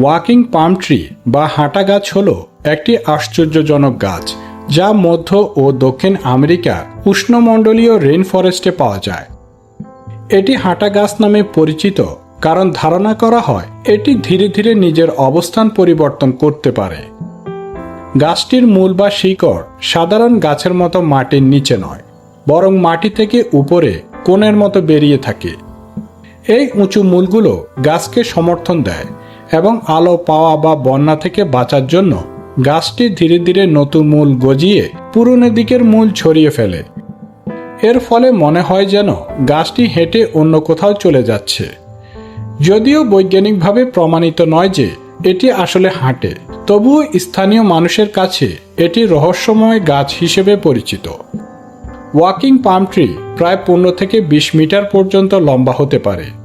Walking palm tree বা হাঁটা গাছ হল একটি আশ্চর্যজনক গাছ যা মধ্য ও দক্ষিণ আমেরিকা উষ্ণমণ্ডলীয় রেইন ফরেস্টে পাওয়া যায়। এটি হাঁটা গাছ নামে পরিচিত, কারণ ধারণা করা হয় এটি ধীরে ধীরে নিজের অবস্থান পরিবর্তন করতে পারে। গাছটির মূল বা শিকড় সাধারণ গাছের মতো মাটির নিচে নয়, বরং মাটি থেকে উপরে কোণের মতো বেরিয়ে থাকে। এই উঁচু মূলগুলো গাছকে সমর্থন দেয়। এবং আলো পাওয়া বা বন্যা থেকে বাঁচার জন্য গাছটি ধীরে ধীরে নতুন মূল গজিয়ে পুরনো দিকের মূল ছড়িয়ে ফেলে। এর ফলে মনে হয় যেন গাছটি হেঁটে অন্য কোথাও চলে যাচ্ছে। যদিও বৈজ্ঞানিকভাবে প্রমাণিত নয় যে এটি আসলে হাঁটে, তবুও স্থানীয় মানুষের কাছে এটি রহস্যময় গাছ হিসেবে পরিচিত। ওয়াকিং পাম ট্রি প্রায় পনেরো থেকে বিশ মিটার পর্যন্ত লম্বা হতে পারে।